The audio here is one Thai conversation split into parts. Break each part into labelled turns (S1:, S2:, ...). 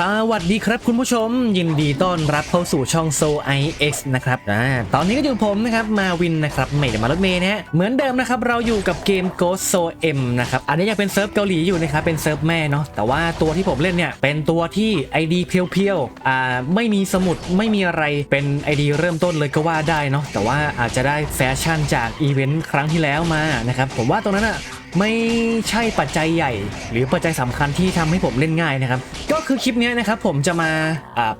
S1: สวัสดีครับคุณผู้ชม ยินดีต้อนรับเข้าสู่ช่อง So i X นะครับอ่าตอนนี้ก็อยู่ผมนะครับมาวินนะครับไม่ได้มารถเมย์นะฮะเหมือนเดิมนะครับเราอยู่กับเกม Ghost So M นะครับอันนี้ยังเป็นเซิร์ฟเกาหลีอยู่นะครับเป็นเซิร์ฟแม่เนาะแต่ว่าตัวที่ผมเล่นเนี่ยเป็นตัวที่ ID เพียวๆอ่าไม่มีสมุดไม่มีอะไรเป็น ID เริ่มต้นเลยก็ว่าได้เนาะแต่ว่าอาจจะได้แฟชั่นจากอีเวนต์ครั้งที่แล้วมานะครับผมว่าตรงนั้นอะ ไม่ใช่ปัจจัยใหญ่ หรือปัจจัยสำคัญที่ทำให้ผมเล่นง่ายนะครับ ก็คือคลิปนี้นะครับผมจะมา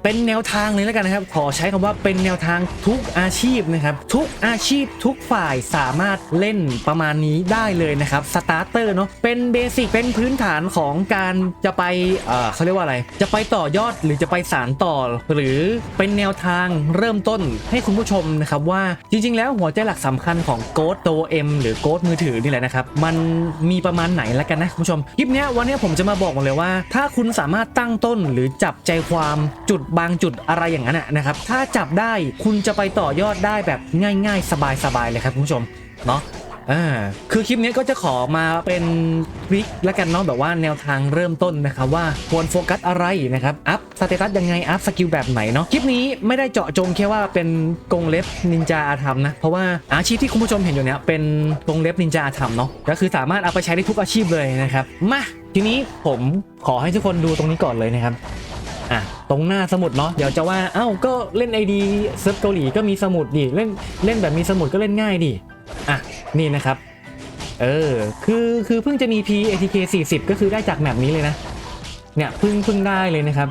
S1: เป็นแนวทางเลยแล้วกันนะครับ ขอใช้คำว่าเป็นแนวทางทุกอาชีพนะครับ ทุกอาชีพทุกฝ่ายสามารถเล่นประมาณนี้ได้เลยนะครับสตาร์เตอร์เนาะเป็นเบสิกเป็นพื้นฐานของการจะไปเอ่อเขาเรียกว่าอะไร จะไปต่อยอดหรือจะไปสารต่อ หรือเป็นแนวทางเริ่มต้นให้คุณผู้ชมนะครับว่าจริง ๆ แล้วหัวใจหลักสำคัญของโกดตัว M หรือโกดมือถือนี่แหละนะครับมันมีประมาณไหนแล้วกันนะคุณผู้ชมคลิปเนี้ยวันเนี้ยผมจะมาบอกเลยว่า ถ้าคุณสามารถตั้งต้นหรือจับใจความจุดบางจุดอะไรอย่างนั้นนะนะครับถ้าจับได้คุณจะไปต่อยอดได้แบบง่าย ๆ สบายๆเลยครับคุณผู้ชมเนาะ อ่าคือคลิปนี้ก็จะขอมาเป็นทริคแล้วกันเนาะแบบว่าแนวทางเริ่มต้นนะครับว่าควรโฟกัสอะไรนะครับอัพสเตตัสยังไงอัพสกิลแบบไหนเนาะคลิปนี้ไม่ได้เจาะจงแค่ว่าเป็นกงเล็บนินจาอาธรรมนะเพราะว่าอาชีพที่คุณผู้ชมเห็นอยู่เนี้ยเป็นกงเล็บนินจาอาธรรมเนาะก็คือสามารถเอาไปใช้ได้ทุกอาชีพเลยนะครับมาทีนี้ผมขอให้ทุกคนดูตรงนี้ก่อนเลยนะครับอะตรงหน้าสมุดเนาะเดี๋ยวจะว่าเอ้าก็เล่นไอดีเซิร์ฟเกาหลีก็มีสมุดดิเล่นเล่นแบบมีสมุดก็เล่นง่ายดิ อะ นี่นะครับ เออ คือคือเพิ่งจะมี P ATK 40 ก็คือได้จากแมปนี้เลยนะ เนี่ยเพิ่งเพิ่งได้เลยนะครับ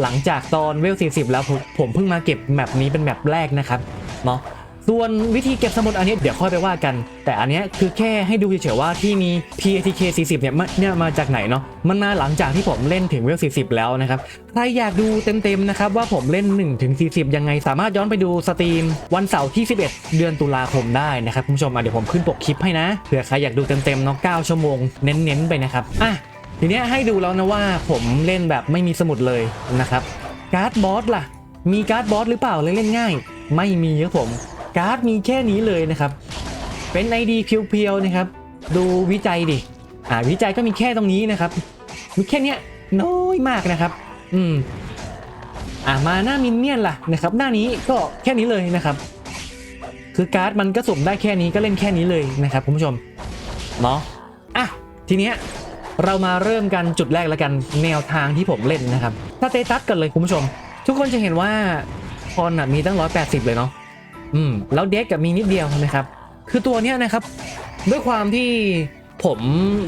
S1: หลังจากตอนเวล 40 แล้วผมผมเพิ่งมาเก็บแมปนี้เป็นแมปแรกนะครับเนาะ ส่วนวิธีเก็บสมุดอันนี้เดี๋ยวค่อยไปว่ากัน แต่อันนี้คือแค่ให้ดูเฉยๆว่าที่มี PATK 40เนี่ยมาเนี่ยมาจากไหนเนาะมันมาหลังจากที่ผมเล่นถึงเวล40 แล้วนะครับใครอยากดูเต็มๆนะครับว่าผมเล่น1ถึง40 ยังไง สามารถย้อนไปดูสตรีมวันเสาร์ที่ 11 เดือนตุลาคมได้นะครับคุณผู้ชมอะเดี๋ยวผมขึ้นปกคลิปให้นะเผื่อใครอยากดูเต็มๆเนาะ9ชั่วโมงเน้นๆไปนะครับอะทีเนี้ยให้ดูแล้วนะว่าผมเล่นแบบไม่มีสมุดเลยนะครับการ์ดบอสล่ะ มีการ์ดบอสหรือเปล่าเลยเล่นง่าย ไม่มีครับผม การ์ดมีแค่นี้เลยนะครับ เป็น ID เพียวๆนะครับ ดูวิจัยดิอ่าวิจัยก็มีแค่ตรงนี้นะครับ มีแค่เนี้ยน้อยมากนะครับ อืมอ่ามาหน้ามินเนี่ยนล่ะนะครับ หน้านี้ก็แค่นี้เลยนะครับ คือการ์ดมันก็สุ่มได้แค่นี้ก็เล่นแค่นี้เลยนะครับคุณผู้ชมเนาะอะทีเนี้ยเรามาเริ่มกันจุดแรกแล้วกันแนวทางที่ผมเล่นนะครับสเตตัสกันเลยคุณผู้ชม ทุกคนจะเห็นว่าคอนะมีตั้ง 180 เลยเนาะ อืมแล้วเด็กกับมีนิดเดียวนะครับ คือตัวเนี้ยนะครับ ด้วยความที่ผม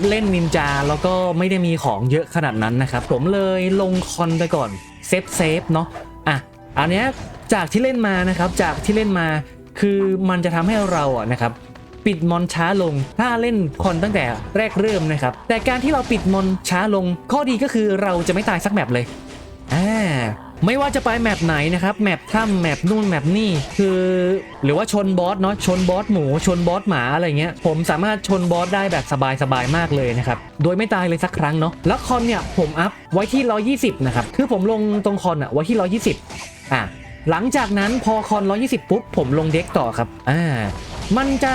S1: เล่นนินจาแล้วก็ไม่ได้มีของเยอะขนาดนั้นนะครับ ผมเลยลงคอนไปก่อนเซฟเซฟเนาะอะอันเนี้ยจากที่เล่นมานะครับ จากที่เล่นมาคือมันจะทำให้เราอะนะครับ ปิดมอนช้าลง ถ้าเล่นคอนตั้งแต่แรกเริ่มนะครับ แต่การที่เราปิดมอนช้าลง ข้อดีก็คือเราจะไม่ตายสักแมปเลยอ่า ไม่ว่าจะไปแมปไหนนะครับแมปถ้ำแมปนู่นแมปนี่คือหรือว่าชนบอสเนาะชนบอสหมูชนบอสหมาอะไรเงี้ยผมสามารถชนบอสได้แบบสบายๆมากเลยนะครับโดยไม่ตายเลยสักครั้งเนาะแล้วคอนเนี่ยผมอัพไว้ที่ 120 นะครับ คือผมลงตรงคอนอะไว้ที่ 120 อะหลังจากนั้นพอคอน 120 ปุ๊บ ผมลงเด็กต่อครับ อ่า มันจะ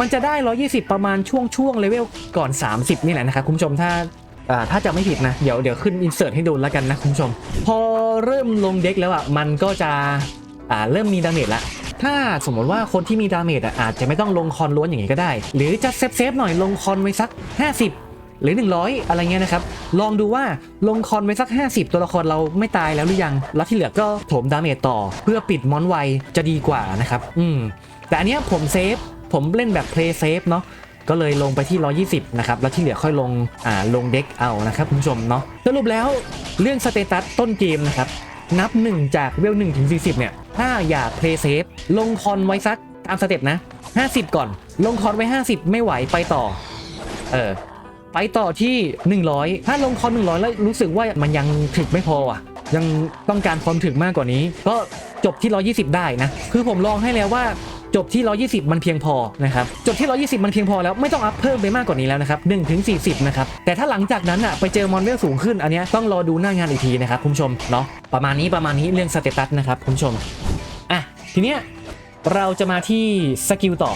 S1: มันจะได้ 120 ประมาณช่วงช่วงเลเวลก่อน 30 นี่แหละนะครับ คุณผู้ชม ถ้า อ่าถ้าจะไม่ผิดนะ เดี๋ยวเดี๋ยวขึ้นอินเสิร์ตให้ดูแล้วกันนะคุณผู้ชม พอเริ่มลงเด็กแล้วอะมันก็จะอ่าเริ่มมีดาเมจละถ้าสมมติว่าคนที่มีดาเมจอะอาจจะไม่ต้องลงคอนล้วนอย่างนี้ก็ได้ หรือจะเซฟเซฟหน่อยลงคอนไว้สัก 50 หรือ 100 อะไรเงี้ยนะครับ ลองดูว่าลงคอนไว้สัก 50 ตัวละครเราไม่ตายแล้วหรือยัง แล้วที่เหลือก็โถมดาเมจต่อ เพื่อปิดมอนไวจะดีกว่านะครับ อืมแต่อันเนี้ยผมเซฟผมเล่นแบบเพลย์เซฟเนาะ ก็เลยลงไปที่ 120 นะครับ แล้วที่เหลือค่อยลง อ่า ลงเด็กเอานะครับคุณผู้ชมเนาะ สรุปแล้วเรื่องสเตตัสต้นเกมนะครับ นับ 1 จากเวล1ถึง 40 เนี่ย ถ้าอยากเพลย์เซฟลงคอนไว้สักตามสเต็ปนะ 50 ก่อน ลงคอนไว้ 50 ไม่ไหวไปต่อ เออ ไปต่อที่ 100 ถ้าลงคอน 100 แล้วรู้สึกว่ามันยังถึกไม่พออะ ยังต้องการความถึกมากกว่านี้ ก็จบที่ 120 ได้นะ คือผมลองให้แล้วว่า จบที่ 120 มันเพียงพอนะครับจบที่ 120 มันเพียงพอแล้วไม่ต้องอัพเพิ่มไปมากกว่านี้แล้วนะครับ1ถึง40 นะครับ แต่ถ้าหลังจากนั้นอะไปเจอมอนเวลสูงขึ้นอันเนี้ยต้องรอดูหน้างานอีกทีนะครับคุณผู้ชมเนาะประมาณนี้ประมาณนี้เรื่องสเตตัสนะครับคุณผู้ชมอะทีเนี้ยเราจะมาที่สกิลต่อ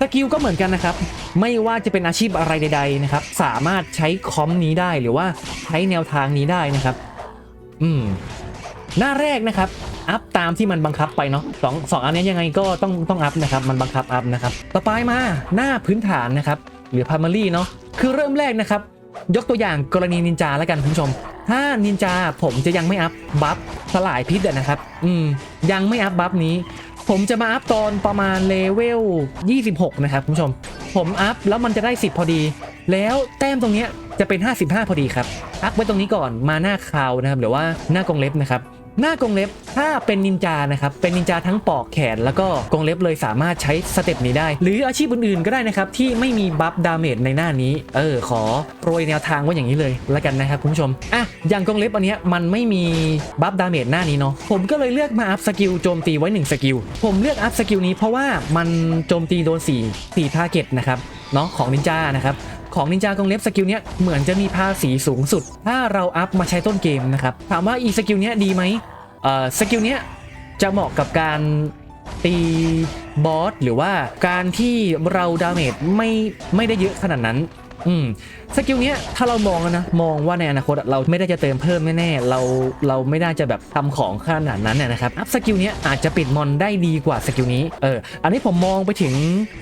S1: สกิลก็เหมือนกันนะครับ ไม่ว่าจะเป็นอาชีพอะไรใด ๆนะครับ สามารถใช้คอมนี้ได้หรือว่าใช้แนวทางนี้ได้นะครับ อืม หน้าแรกนะครับอัพตามที่มันบังคับไปเนาะสองสองอันนี้ยังไงก็ต้องต้องอัพนะครับ มันบังคับอัพนะครับ ต่อไปมาหน้าพื้นฐานนะครับ หรือ primary เนาะคือเริ่มแรกนะครับ ยกตัวอย่างกรณีนินจาแล้วกันคุณผู้ชม ถ้านินจาผมจะยังไม่อัพบัฟสลายพิษนะครับ อืมยังไม่อัพบัฟนี้ ผมจะมาอัพตอนประมาณเลเวล 26 นะครับคุณผู้ชม ผมอัพแล้วมันจะได้ 10 พอดี แล้วแต้มตรงเนี้ยจะเป็น 55 พอดีครับ อัพไว้ตรงนี้ก่อนมาหน้าคาวนะครับหรือว่าหน้ากรงเล็บนะครับ หน้ากรงเล็บถ้าเป็นนินจานะครับ เป็นนินจาทั้งปอกแขนแล้วก็กรงเล็บเลยสามารถใช้สเต็ปนี้ได้ หรืออาชีพอื่นๆก็ได้นะครับ ที่ไม่มีบัฟดาเมจในหน้านี้ เออ ขอโปรยแนวทางไว้อย่างนี้เลยล้วกันนะครับคุณผู้ชมอะอย่างกรงเล็บอันเนี้ยมันไม่มีบัฟดาเมจหน้านี้เนาะผมก็เลยเลือกมาอัพสกิลโจมตีไว้1สกิลผมเลือกอัพสกิลนี้เพราะว่ามันโจมตีโดน4 4ทาร์เก็ตนะครับเนาะของนินจานะครับ ของนินจากองเล็บสกิลเนี้ยเหมือนจะมีภาษีสูงสุด ถ้าเราอัพมาใช้ต้นเกมนะครับ ถามว่าอีสกิลเนี้ยดีไหมเอ่อสกิลเนี้ยจะเหมาะกับการตีบอสหรือว่าการที่เราดาเมจไม่ไม่ได้เยอะขนาดนั้น อืมสกิลเนี้ยถ้าเรามองนะมองว่าในอนาคตเราไม่ได้จะเติมเพิ่มแน่ๆเราเราไม่ได้จะแบบทำของขนาดนั้นน่ะนะครับอัพสกิลเนี้ยอาจจะปิดมอนได้ดีกว่าสกิลนี้เอออันนี้ผมมองไปถึง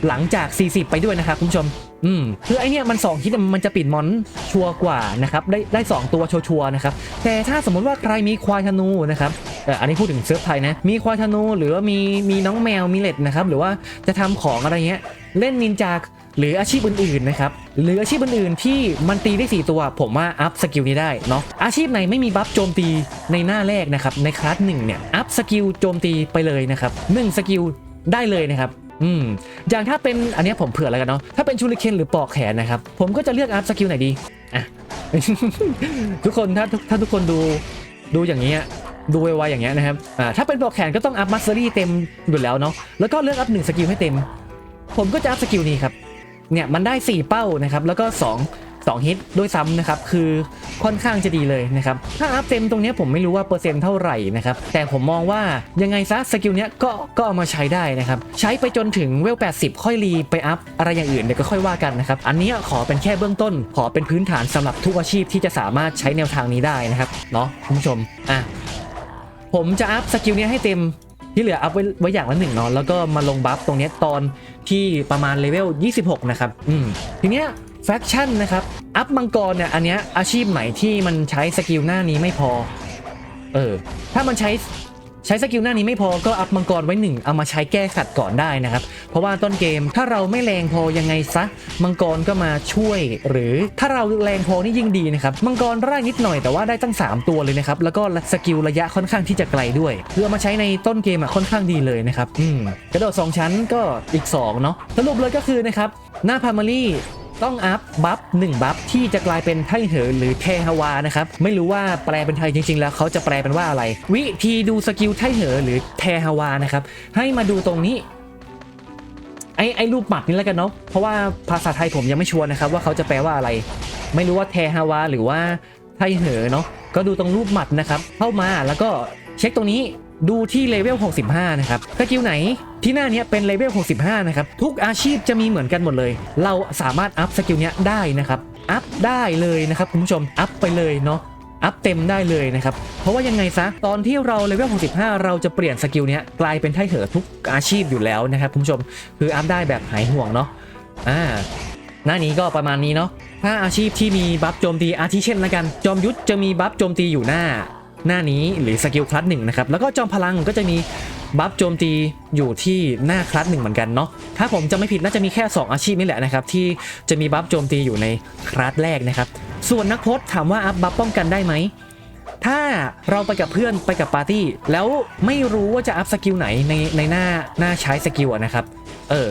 S1: หลังจาก 40 ไปด้วยนะครับคุณผู้ชมอืมคือไอเนี้ยมัน2ฮิตมันจะปิดมอนชัวร์กว่านะครับได้ได้ 2 ตัวชัวร์ๆนะครับแต่ถ้าสมมติว่าใครมีควายธนูนะครับเอออันนี้พูดถึงเซิร์ฟไทยนะมีควายธนูหรือว่ามีมีน้องแมวมีเล็ดนะครับหรือว่าจะทำของอะไรเงี้ยเล่นนินจา หรืออาชีพอื่นๆนะครับหรืออาชีพอื่นๆที่มันตีได้ 4 ตัว ผมว่าอัพสกิลนี้ได้เนาะอาชีพไหนไม่มีบัฟโจมตีในหน้าแรกนะครับในคลาสหนึ่งเนี่ยอัพสกิลโจมตีไปเลยนะครับหนึ่งสกิลได้เลยนะครับอืมอย่างถ้าเป็นอันนี้ผมเผื่อแล้วกันเนาะถ้าเป็นชูริเคนหรือปอกแขนนะครับผมก็จะเลือกอัพสกิลไหนดีอะทุกคนถ้าถ้าทุกคนดูดูอย่างเงี้ยดูไวๆอย่างเงี้ยนะครับอ่าถ้าเป็นปอกแขนก็ต้องอัพมัสเซอรี่เต็มอยู่แล้วเนาะแล้วก็เลือกอัพหนึ่งสกิลให้เต็ม ผมก็จะอัพสกิลนี้ครับ เนี่ยมันได้ 4 เป้านะครับแล้วก็ 2 2 ฮิตด้วยซ้ำนะครับ คือค่อนข้างจะดีเลยนะครับ ถ้าอัพเต็มตรงเนี้ยผมไม่รู้ว่าเปอร์เซ็นต์เท่าไหร่นะครับ แต่ผมมองว่ายังไงซะสกิลเนี้ยก็ก็เอามาใช้ได้นะครับ ใช้ไปจนถึงเวล 80 ค่อยรีไปอัพ อะไรอย่างอื่นเดี๋ยวก็ค่อยว่ากันนะครับ อันนี้ขอเป็นแค่เบื้องต้น ขอเป็นพื้นฐานสำหรับทุกอาชีพที่จะสามารถใช้แนวทางนี้ได้นะครับเนาะคุณผู้ชมอะผมจะอัพสกิลเนี้ยให้เต็ม ที่เหลืออัพไว้ไว้อย่างละหนึ่งเนาะแล้วก็มาลงบัฟตรงนี้ตอนที่ประมาณเลเวล 26 นะครับ อืม ทีเนี้ยแฟคชั่นนะครับ อัพมังกรเนี่ย อันเนี้ยอาชีพไหนที่มันใช้สกิลหน้านี้ไม่พอ เออ ถ้ามันใช้ ใช้สกิลหน้านี้ไม่พอก็อัพมังกรไว้หนึ่งเอามาใช้แก้ขัดก่อนได้นะครับ เพราะว่าต้นเกมถ้าเราไม่แรงพอยังไงซะมังกรก็มาช่วย หรือถ้าเราแรงพอนี่ยิ่งดีนะครับมังกรไร่นิดหน่อยแต่ว่าได้ตั้ง 3 ตัวเลยนะครับแล้วก็สกิลระยะค่อนข้างที่จะไกลด้วยเพื่อเอามาใช้ในต้นเกมอะค่อนข้างดีเลยนะครับอืมกระโดด2ชั้นก็อีก2เนาะสรุปเลยก็คือนะครับหน้าพามารี ต้องอัพบัฟ1บัฟที่จะกลายเป็นไทเหอหรือเทฮาวานะครับไม่รู้ว่าแปลเป็นไทยจริง ๆ แล้วเขาจะแปลเป็นว่าอะไร วิธีดูสกิลไทเหอหรือเทฮาวานะครับให้มาดูตรงนี้ไอ้ไอ้รูปหมัดนี่แล้วกันเนาะเพราะว่าภาษาไทยผมยังไม่ชัวร์นะครับว่าเขาจะแปลว่าอะไร ไม่รู้ว่าแทฮาวาหรือว่าไทเหอเนาะก็ดูตรงรูปหมัดนะครับเข้ามาแล้วก็เช็คตรงนี้ ดูที่เลเวล 65 นะครับสกิลไหนที่หน้านี้เป็นเลเวล 65 นะครับ ทุกอาชีพจะมีเหมือนกันหมดเลย เราสามารถอัพสกิลนี้ได้นะครับ อัพได้เลยนะครับคุณผู้ชม อัพไปเลยเนาะ อัพเต็มได้เลยนะครับ เพราะว่ายังไงซะ ตอนที่เราเลเวล 65 เราจะเปลี่ยนสกิลนี้กลายเป็นไทเถอทุกอาชีพอยู่แล้วนะครับคุณผู้ชม คืออัพได้แบบหายห่วงเนาะ อ่า หน้านี้ก็ประมาณนี้เนาะ ถ้าอาชีพที่มีบัฟโจมตีอาทิเช่นละกัน จอมยุทธจะมีบัฟโจมตีอยู่หน้า หน้านี้หรือสกิลคลัสหนึ่งนะครับ แล้วก็จอมพลังก็จะมีบัฟโจมตีอยู่ที่หน้าคลัสหนึ่งเหมือนกันเนาะถ้าผมจะไม่ผิดน่าจะมีแค่ 2 อาชีพนี่แหละนะครับที่จะมีบัฟโจมตีอยู่ในคลัสแรกนะครับ ส่วนนักพจน์ถามว่าอัพบัฟป้องกันได้ไหมถ้าเราไปกับเพื่อนไปกับปาร์ตี้ แล้วไม่รู้ว่าจะอัพสกิลไหนในในหน้าหน้าใช้สกิลนะครับ เออ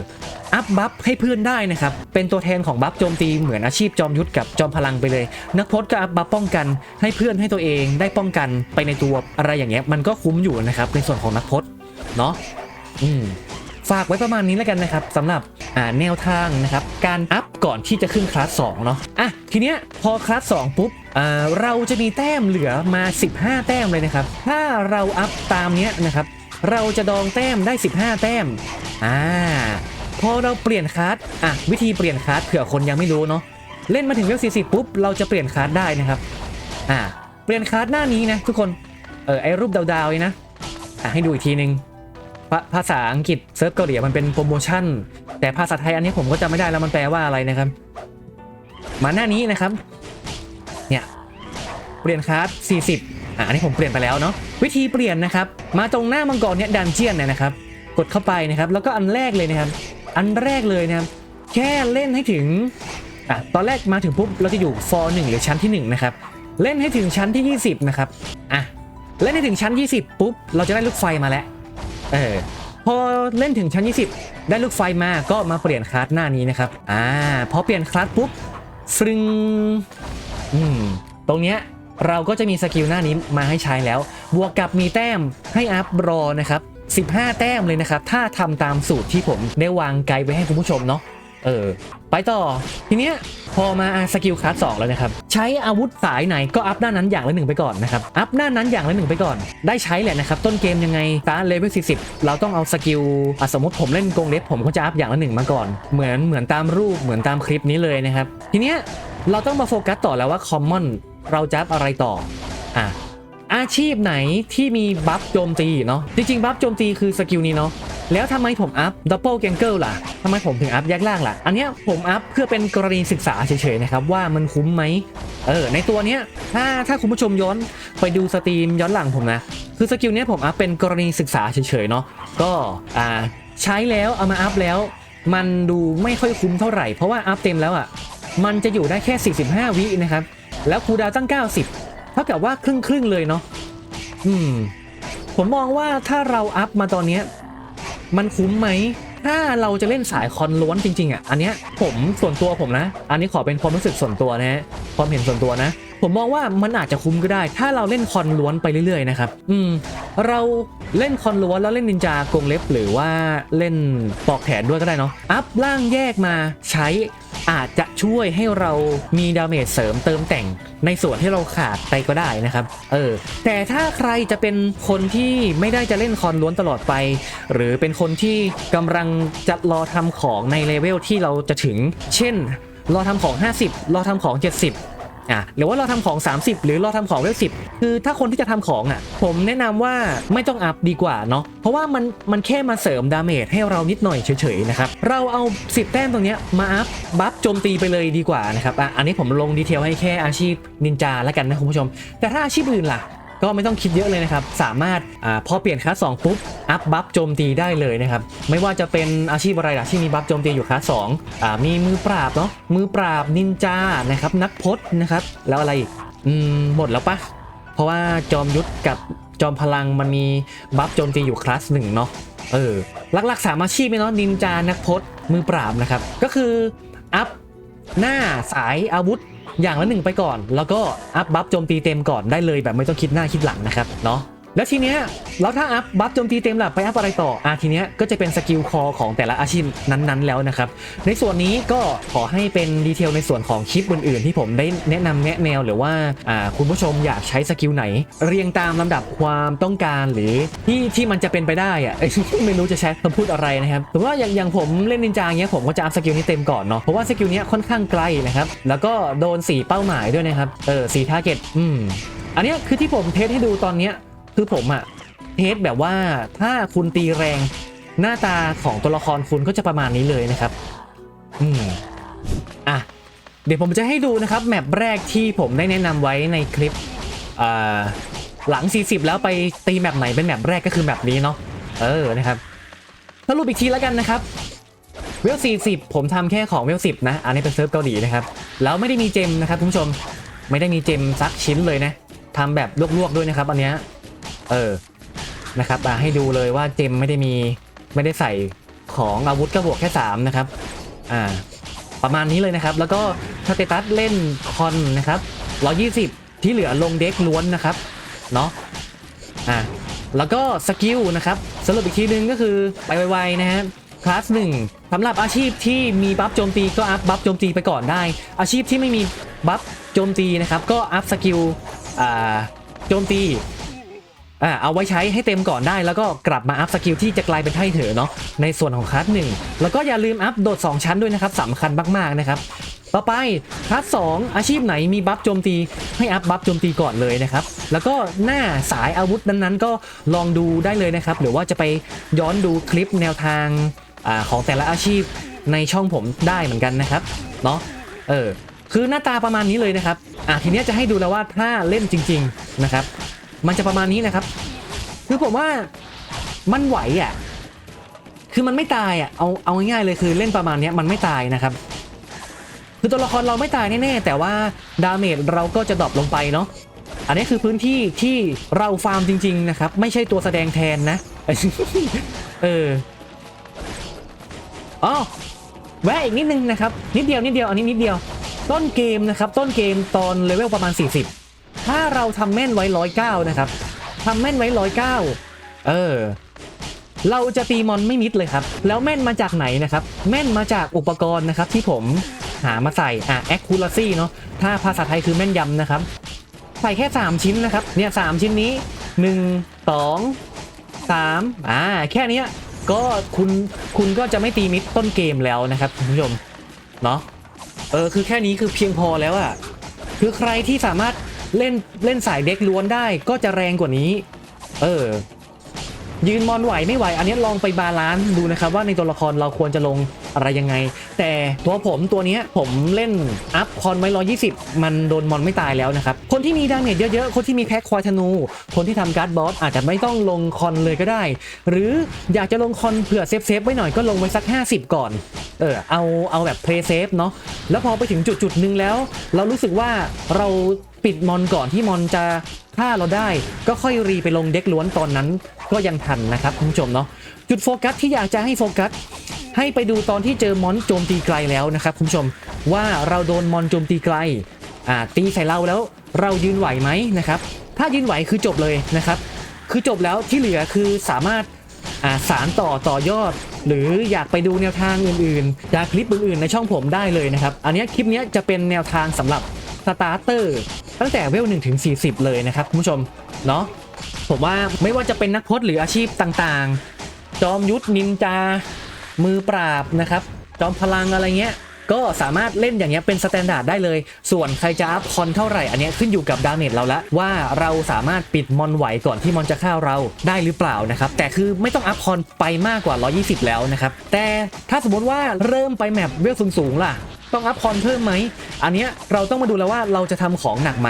S1: อัพบัฟให้เพื่อนได้นะครับ เป็นตัวแทนของบัฟโจมตีเหมือนอาชีพจอมยุทธกับจอมพลังไปเลย นักพจน์ก็อัพบัฟป้องกันให้เพื่อนให้ตัวเองได้ป้องกันไปในตัวอะไรอย่างเงี้ยมันก็คุ้มอยู่นะครับในส่วนของนักพจน์เนาะอืมฝากไว้ประมาณนี้แล้วกันนะครับสำหรับอ่าแนวทางนะครับการอัพก่อนที่จะขึ้นคลาส2เนาะอะทีเนี้ยพอคลาส2ปุ๊บเราจะมีแต้มเหลือมา 15 แต้มเลยนะครับ ถ้าเราอัพตามเนี้ยนะครับ เราจะดองแต้มได้ 15 แต้มอ่า พอเราเปลี่ยนคลาสอะวิธีเปลี่ยนคลาสเผื่อคนยังไม่รู้เนาะเล่นมาถึงเวล40ปุ๊บเราจะเปลี่ยนคลาสได้นะครับอ่าเปลี่ยนคลาสหน้านี้นะทุกคนเออไอรูปดาวๆเลยนะอะให้ดูอีกทีนึงภาภาษาอังกฤษเซิร์ฟเกาหลีมันเป็นโปรโมชั่น แต่ภาษาไทยอันนี้ผมก็จำไม่ได้แล้วมันแปลว่าอะไรนะครับ มาหน้านี้นะครับเนี่ยเปลี่ยนคลาส40อะอันนี้ผมเปลี่ยนไปแล้วเนาะวิธีเปลี่ยนนะครับ มาตรงหน้ามังกรเนี่ยดันเจียนเนี่ยนะครับ กดเข้าไปนะครับ แล้วก็อันแรกเลยนะครับ อันแรกเลยนะครับแค่เล่นให้ถึงอะตอนแรกมาถึงปุ๊บเราจะอยู่ฟอร์หนึ่งหรือชั้นที่หนึ่งนะครับ เล่นให้ถึงชั้นที่ 20 นะครับอะเล่นให้ถึงชั้น 20 ปุ๊บ เราจะได้ลูกไฟมาแล้วเออพอเล่นถึงชั้น 20 ได้ลูกไฟมาก็มาเปลี่ยนคลาสหน้านี้นะครับอ่าพอเปลี่ยนคลาสปุ๊บฟึงอืมตรงเนี้ยเราก็จะมีสกิลหน้านี้มาให้ใช้แล้ว บวกกับมีแต้มให้อัพรอนะครับ 15 แต้มเลยนะครับ ถ้าทำตามสูตรที่ผมได้วางไกด์ไว้ให้คุณผู้ชมเนาะเออไปต่อ ทีเนี้ยพอมาสกิลคลาสสองแล้วนะครับ ใช้อาวุธสายไหนก็อัพหน้านั้นอย่างละหนึ่งไปก่อนนะครับ อัพหน้านั้นอย่างละหนึ่งไปก่อน ได้ใช้แหละนะครับ ต้นเกมยังไงตาเลเวล40 เราต้องเอาสกิลสมมติผมเล่นกงเล็บผมก็จะอัพอย่างละหนึ่งมาก่อน เหมือนเหมือนตามรูปเหมือนตามคลิปนี้เลยนะครับ ทีเนี้ยเราต้องมาโฟกัสต่อแล้วว่าคอมมอนเราจะอัพอะไรต่ออะ อาชีพไหนที่มีบัฟโจมตีเนาะจริงๆบัฟโจมตีคือสกิลนี้เนาะแล้วทำไมผมอัพดับเบิลแกงเกิลล่ะทำไมผมถึงอัพแยกล่างล่ะ อันเนี้ยผมอัพเพื่อเป็นกรณีศึกษาเฉยๆนะครับว่ามันคุ้มไหมเออในตัวเนี้ยถ้าถ้าคุณผู้ชมย้อนไปดูสตรีมย้อนหลังผมนะ คือสกิลเนี้ยผมอัพเป็นกรณีศึกษาเฉยๆเนาะก็อ่าใช้แล้วเอามาอัพแล้ว มันดูไม่ค่อยคุ้มเท่าไหร่เพราะว่าอัพเต็มแล้วอะมันจะอยู่ได้แค่ 45 วินะครับแล้วคูดาวตั้ง 90 เท่ากับว่าครึ่งครึ่งๆเลยเนาะอืม ผมมองว่าถ้าเราอัพมาตอนเนี้ยมันคุ้มไหม ถ้าเราจะเล่นสายคอนล้วนจริงๆอะ อันเนี้ยผมส่วนตัวผมนะ อันนี้ขอเป็นความรู้สึกส่วนตัวนะฮะ ความเห็นส่วนตัวนะ ผมมองว่ามันอาจจะคุ้มก็ได้ ถ้าเราเล่นคอนล้วนไปเรื่อยๆนะครับ อืม เราเล่นคอนล้วนแล้วเล่นนินจากรงเล็บ หรือว่าเล่นปอกแขนด้วยก็ได้เนาะ อัพล่างแยกมาใช้ อาจจะช่วยให้เรามีดาเมจเสริมเติมแต่งในส่วนที่เราขาดไปก็ได้นะครับ เออ แต่ถ้าใครจะเป็นคนที่ไม่ได้จะเล่นคอนล้วนตลอดไป หรือเป็นคนที่กำลังจะรอทำของในเลเวลที่เราจะถึง เช่น รอทำของ 50 รอทำของ 70 อะหรือว่าเราทำของ 30 หรือเราทำของเวลสิคือถ้าคนที่จะทำของอะ ผมแนะนำว่าไม่ต้องอัพดีกว่าเนาะเพราะว่ามันมันแค่มาเสริมดาเมจให้เรานิดหน่อยเฉยๆนะครับเราเอา 10 แต้มตรงเนี้ยมาอัพบัฟโจมตีไปเลยดีกว่านะครับอะอันนี้ผมลงดีเทลให้แค่อาชีพนินจาแล้วกันนะคุณผู้ชม แต่ถ้าอาชีพอื่นล่ะ ก็ไม่ต้องคิดเยอะเลยนะครับ สามารถอพอเปลี่ยนคลาส2ปุ๊บ อัพบัฟโจมตีได้เลยนะครับ ไม่ว่าจะเป็นอาชีพอะไรล่ะที่มีบัฟโจมตีอยู่คลาส2อ่ามีมือปราบเนาะ มือปราบนินจา นะครับ นักพจน์นะครับ แล้วอะไรอีก อืม หมดแล้วปะ เพราะว่าจอมยุทธกับจอมพลังมันมีบัฟโจมตีอยู่คลาสหนึ่งเนาะ เออ หลักๆสามอาชีพเลยเนาะ นินจา นักพจน์ มือปราบนะครับ ก็คืออัพหน้าสายอาวุธ อย่างละหนึ่งไปก่อน แล้วก็อัพบัฟโจมตีเต็มก่อนได้เลยแบบไม่ต้องคิดหน้าคิดหลังนะครับเนาะ แล้วทีเนี้ยแล้วถ้าอัพบัฟโจมตีเต็มหล่ะไปอัพอะไรต่ออะทีเนี้ยก็จะเป็นสกิลคอของแต่ละอาชีพนั้นๆ แล้วนะครับ ในส่วนนี้ก็ขอให้เป็นดีเทลในส่วนของคลิปอื่นๆ ที่ผมได้แนะนำแนะแนวหรือว่าอ่าคุณผู้ชมอยากใช้สกิลไหน เรียงตามลำดับความต้องการหรือที่ที่มันจะเป็นไปได้อะไม่รู้จะใช้คำพูดอะไรนะครับสมมติว่าอย่างอย่างผมเล่นนินจาเงี้ยผมก็จะอัพสกิลนี้เต็มก่อนเนาะเพราะว่าสกิลเนี้ยค่อนข้างไกลนะครับแล้วก็โดนสีเป้าหมายด้วยนะครับเออสีทาร์เก็ตอืมอันนี้คือที่ผมเทสให้ดูตอนเนี้ย คือผมอะเทสแบบว่าถ้าคุณตีแรงหน้าตาของตัวละครคุณก็จะประมาณนี้เลยนะครับ อืมอะ เดี๋ยวผมจะให้ดูนะครับ แมปแรกที่ผมได้แนะนำไว้ในคลิปอ่าหลัง 40 แล้วไปตีแมปไหนเป็นแมปแรกก็คือแมปนี้เนาะเออนะครับสรุปอีกทีแล้วกันนะครับเวล 40 ผมทำแค่ของเวล 10 นะ อันนี้เป็นเซิร์ฟเกาหลีนะครับ แล้วไม่ได้มีเจมนะครับคุณผู้ชม ไม่ได้มีเจมสักชิ้นเลยนะทำแบบลวกๆด้วยนะครับ อันเนี้ย เออนะครับอะให้ดูเลยว่าเจมไม่ได้มีไม่ได้ใส่ของอาวุธก็บวกแค่ 3 นะครับอ่าประมาณนี้เลยนะครับ แล้วก็สเตตัสเล่นคอนนะครับ120 ที่เหลือลงเด็กล้วนนะครับเนาะอ่าแล้วก็สกิลนะครับสรุปอีกทีนึงก็คือไปไวๆนะฮะคลาสหนึ่งสำหรับอาชีพที่มีบัฟโจมตีก็อัพบัฟโจมตีไปก่อนได้ อาชีพที่ไม่มีบัฟโจมตีนะครับ ก็อัพสกิลอ่าโจมตี อ่าเอาไว้ใช้ให้เต็มก่อนได้ แล้วก็กลับมาอัพสกิลที่จะกลายเป็นไทเถอเนาะในส่วนของคลาสหนึ่งแล้วก็อย่าลืมอัพโดด 2 ชั้นด้วยนะครับสำคัญมากๆนะครับต่อไปคลาสสองอาชีพไหนมีบัฟโจมตีให้อัพบัฟโจมตีก่อนเลยนะครับ แล้วก็หน้าสายอาวุธนั้นๆ ก็ลองดูได้เลยนะครับ หรือว่าจะไปย้อนดูคลิปแนวทางอาของแต่ละอาชีพในช่องผมได้เหมือนกันนะครับเนาะเออคือหน้าตาประมาณนี้เลยนะครับอะทีเนี้ยจะให้ดูแล้วว่าถ้าเล่นจริง ๆนะครับ มันจะประมาณนี้นะครับ คือผมว่ามันไหวอะ คือมันไม่ตายอะ เอาเอาง่ายๆเลยคือเล่นประมาณนี้มันไม่ตายนะครับ คือตัวละครเราไม่ตายแน่ๆแต่ว่าดาเมจเราก็จะดรอปลงไปเนาะ อันนี้คือพื้นที่ที่เราฟาร์มจริง ๆ นะครับ ไม่ใช่ตัวแสดงแทนนะ เอออ๋อแวะอีกนิดนึงนะครับ นิดเดียวนิดเดียวอันนี้นิดเดียว ต้นเกมนะครับ ต้นเกมตอนเลเวลประมาณ 40 ถ้าเราทำแม่นไว้ร้อยเก้านะครับทำแม่นไว้ร้อยเก้าเออ เราจะตีมอนไม่มิดเลยครับ แล้วแม่นมาจากไหนนะครับ แม่นมาจากอุปกรณ์นะครับ ที่ผมหามาใส่ อะ accuracy เนาะถ้าภาษาไทยคือแม่นยำนะครับ ใส่แค่ 3 ชิ้นนะครับ เนี่ยสชิ้นนี้ 1 2 3อ่า แค่นี้ก็คุณคุณก็จะไม่ตีมิดต้นเกมแล้วนะครับคุณผู้ชม เนาะเออ คือแค่นี้คือเพียงพอแล้วอะคือใครที่สามารถ เล่นเล่นสายเด็กล้วนได้ก็จะแรงกว่านี้ เออ ยืนมอนไหวไม่ไหว อันนี้ลองไปบาลานซ์ดูนะครับว่าในตัวละครเราควรจะลง อะไรยังไง แต่ตัวผมตัวนี้ผมเล่นอัพคอนไว้120มันโดนมอนไม่ตายแล้วนะครับ คนที่มีดาเมจเยอะๆ คนที่มีแพ็คควายธนู คนที่ทำการ์ดบอสอาจจะไม่ต้องลงคอนเลยก็ได้ หรืออยากจะลงคอนเผื่อเซฟเซฟไว้หน่อยก็ลงไว้สัก 50 ก่อน เออเอาเอาแบบเพลย์เซฟเนาะแล้วพอไปถึงจุดจุดๆหนึ่งแล้ว เรารู้สึกว่าเราปิดมอนก่อนที่มอนจะฆ่าเราได้ ก็ค่อยรีไปลงเด็กล้วนตอนนั้นก็ยังทันนะครับคุณผู้ชมเนาะจุดโฟกัสที่อยากจะให้โฟกัส ให้ไปดูตอนที่เจอมอนโจมตีไกลแล้วนะครับคุณผู้ชมว่าเราโดนมอนโจมตีไกลอ่าตีใส่เราแล้วเรายืนไหวไหมนะครับ ถ้ายืนไหวคือจบเลยนะครับ คือจบแล้วที่เหลือคือสามารถอ่าสารต่อต่อยอด หรืออยากไปดูแนวทางอื่นๆจากคลิปอื่นๆในช่องผมได้เลยนะครับ อันนี้คลิปนี้จะเป็นแนวทางสำหรับสตาร์เตอร์ตั้งแต่เวล1ถึง40 เลยนะครับคุณผู้ชมเนาะผมว่าไม่ว่าจะเป็นนักพจน์หรืออาชีพต่างๆ จอมยุทธนินจา มือปราบนะครับจอมพลังอะไรเงี้ยก็สามารถเล่นอย่างเงี้ยเป็นสแตนดาร์ดได้เลย ส่วนใครจะอัพคอนเท่าไหร่อันเนี้ยขึ้นอยู่กับดาเมจเราละว่าเราสามารถปิดมอนไหวก่อนที่มอนจะฆ่าเราได้หรือเปล่านะครับ แต่คือไม่ต้องอัพคอนไปมากกว่า 120 แล้วนะครับ แต่ถ้าสมมติว่าเริ่มไปแมปเวลสูงๆล่ะ ต้องอัพคอนเพิ่มไหม อันเนี้ยเราต้องมาดูแล้วว่าเราจะทำของหนักไหม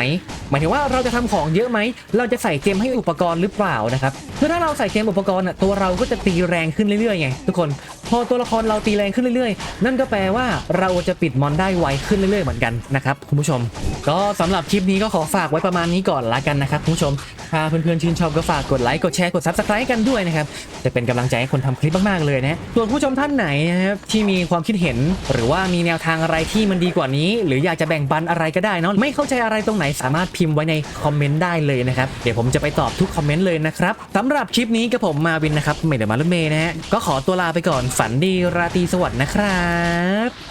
S1: หมายถึงว่าเราจะทำของเยอะไหม เราจะใส่เกมให้อุปกรณ์หรือเปล่านะครับคือถ้าเราใส่เกมอุปกรณ์อะตัวเราก็จะตีแรงขึ้นเรื่อยๆไงทุกคน พอตัวละครเราตีแรงขึ้นเรื่อยๆ นั่นก็แปลว่าเราจะปิดมอนได้ไวขึ้นเรื่อยๆเหมือนกันนะครับคุณผู้ชม ก็สำหรับคลิปนี้ก็ขอฝากไว้ประมาณนี้ก่อนละกันนะครับคุณผู้ชมถ้าเพื่อนๆชื่นชอบก็ฝากกดไลค์กดแชร์กด subscribe กันด้วยนะครับจะเป็นกำลังใจให้คนทำคลิปมากๆเลยนะส่วนผู้ชมท่านไหนนะครับที่มีความคิดเห็นหรือว่ามีแนวทางอะไรที่มันดีกว่านี้ หรืออยากจะแบ่งปันอะไรก็ได้เนาะไม่เข้าใจอะไรตรงไหนสามารถพิมพ์ไว้ในคอมเมนต์ได้เลยนะครับเดี๋ยวผมจะไปตอบทุกคอมเมนต์เลยนะครับสำหรับคลิปนี้กับผมมาวินนะครับไม่เดี๋ยวมารถเมนะฮะก็ขอตัวลาไปก่อนฝันดีราตรีสวัสดิ์นะครับ